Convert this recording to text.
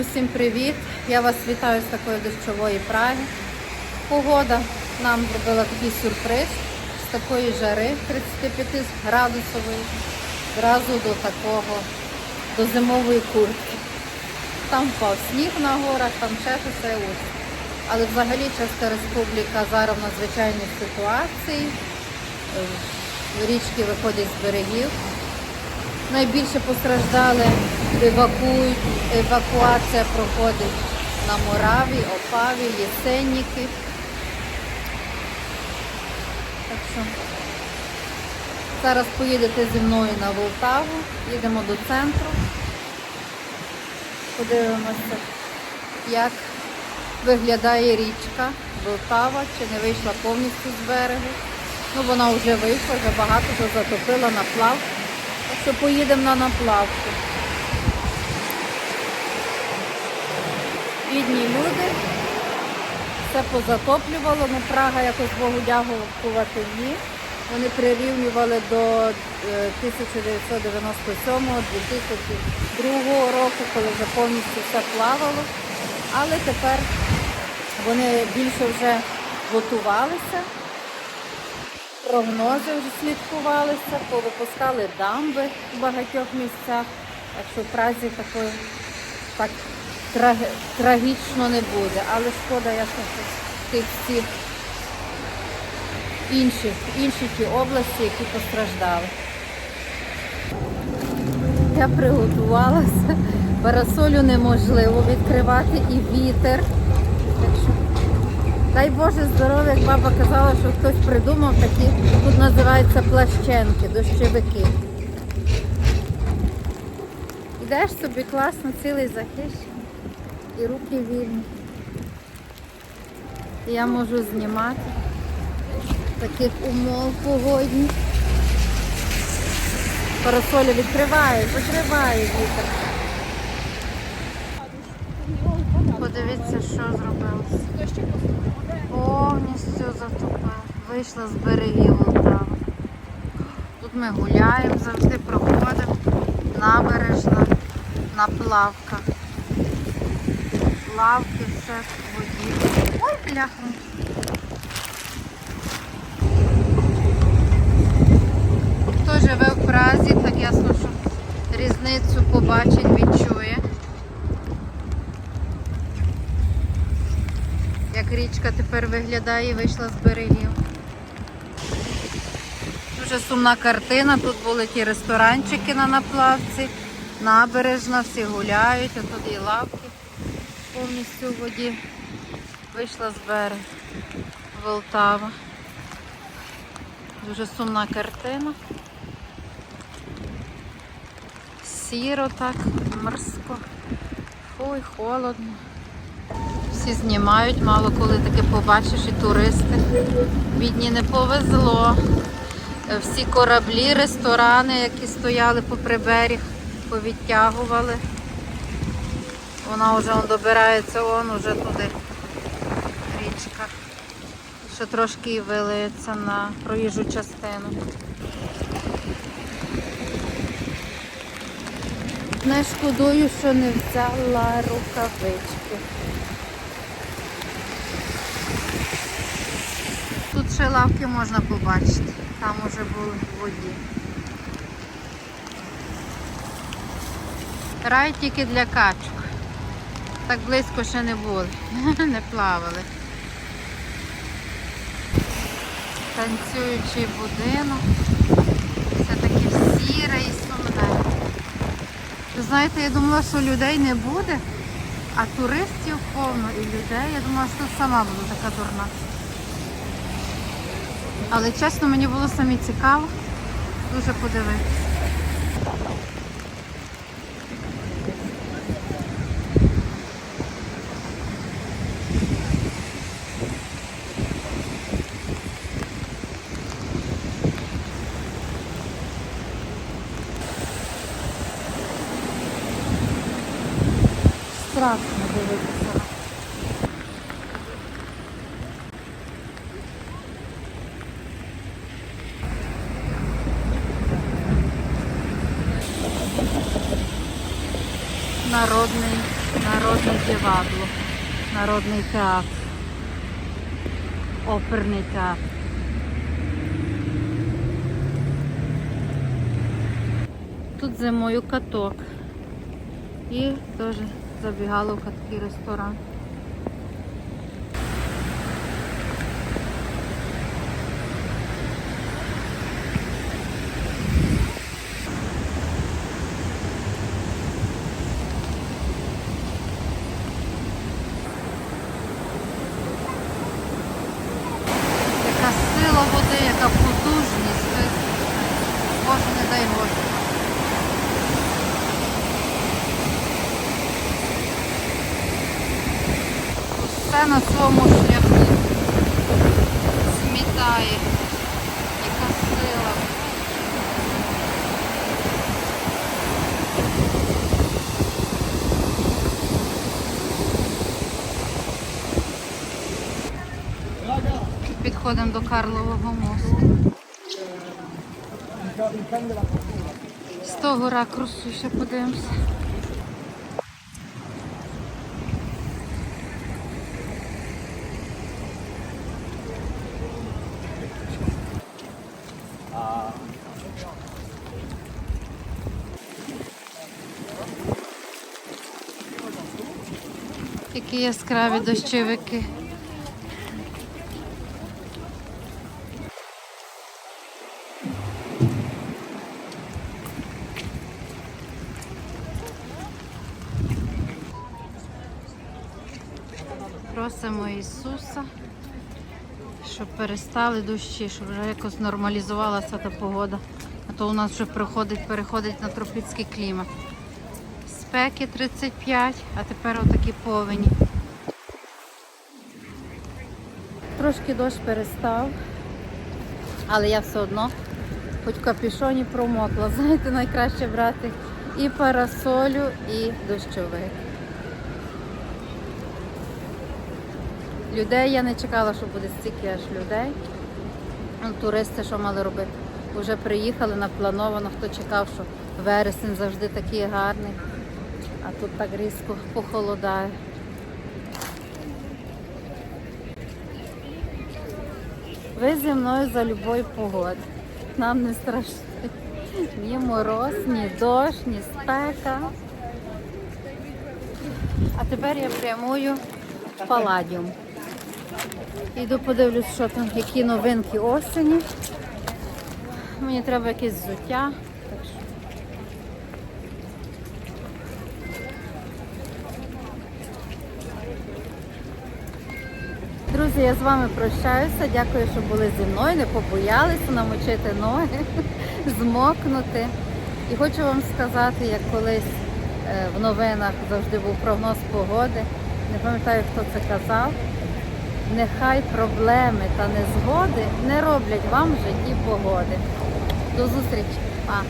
Усім привіт! Я вас вітаю з такої дощової Праги. Погода нам зробила такий сюрприз з такої жари 35 градусової, зразу до такого, до зимової куртки. Там впав сніг на горах, там ще щось ось. Але взагалі Чеська Республіка зараз в надзвичайній ситуації. Е, Річки виходять з берегів. Найбільше постраждали евакують, евакуація проходить на Мораві, Опаві, Єсенніки. Так що зараз поїдете зі мною на Волтаву, їдемо до центру. Подивимося, як виглядає річка Волтава, чи не вийшла повністю з берегу. Ну, вона вже вийшла, вже багато що затопила на плав. Так що поїдемо на наплавку. Бідні люди. Все позатоплювало, ну Прага якось Богу дякувати ні. Вони прирівнювали до е, 1997-2002 року, коли вже повністю все плавало. Але тепер вони більше вже готувалися прогнози вже слідкувалися, повипускали дамби в багатьох місцях. Так в Празі такої так траги- трагічно не буде. Але шкода, що тих всіх інших, інші ті області, які постраждали. Я приготувалася. Парасолю неможливо відкривати і вітер. Дай Боже здоров'я, як баба казала, що хтось придумав такі, тут називаються плащенки, дощовики. Йдеш собі класно, цілий захищений і руки вільні. Я можу знімати таких умов погодні. Парасолі відкриває, закриває вітер. Подивіться, що зробилося. Повністю затопив. Вийшла з берегів Волтави. Тут ми гуляємо, завжди проходимо. Набережна, наплавка. Лавки, все в воді. Ой, бляха. Хто живе в Празі, так ясно, що різницю побачить, відчує. як річка тепер виглядає і вийшла з берегів. Дуже сумна картина. Тут були ті ресторанчики на наплавці, набережна, всі гуляють, а тут і лавки повністю в воді. Вийшла з берега Волтава. Дуже сумна картина. Сіро так, морсько. Фуй, холодно всі знімають, мало коли таке побачиш і туристи. Бідні не повезло. Всі кораблі, ресторани, які стояли по приберіг, повідтягували. Вона вже он добирається, он уже туди річка. Ще трошки і вилиється на проїжджу частину. Не шкодую, що не взяла рукавички. Тут ще лавки можна побачити. Там уже були в воді. Рай тільки для качок. Так близько ще не були. Не плавали. Танцюючий будинок. Все таке сіре і сумне. Знаєте, я думала, що людей не буде, а туристів повно і людей. Я думала, що сама буду така дурна. Але чесно, мені було самі цікаво дуже подивитися. Страшно дивитися. народний, народ Народне дівабло, народний театр, оперний театр. Тут зимою каток. І теж забігаловка такий ресторан. Яка сила води, яка потужність. Боже, не дай Господи. Все на своєму шляху змітає. Яка сила. Підходимо до Карлового мосту. З того ракурсу ще подивимося. Які яскраві дощовики. Просимо Ісуса, щоб перестали дощі, щоб вже якось нормалізувалася та погода. А то у нас вже приходить, переходить на тропічний клімат. Спеки 35, а тепер отакі повені. Трошки дощ перестав, але я все одно хоч капюшоні промокла. Знаєте, найкраще брати і парасолю, і дощовик. Людей я не чекала, що буде стільки аж людей. Ну, Туристи що мали робити? Вже приїхали наплановано, хто чекав, що вересень завжди такий гарний, а тут так різко похолодає. Ви зі мною за любої погоди. Нам не страшно. Ні мороз, ні дощ, ні спека. А тепер я прямую в Паладіум. Йду подивлюсь, що там, які новинки осені. Мені треба якесь взуття. Друзі, я з вами прощаюся. Дякую, що були зі мною, не побоялися намочити ноги, змокнути. І хочу вам сказати, як колись е, в новинах завжди був прогноз погоди. Не пам'ятаю, хто це казав. Нехай проблеми та незгоди не роблять вам в житті погоди. До зустрічі! Па!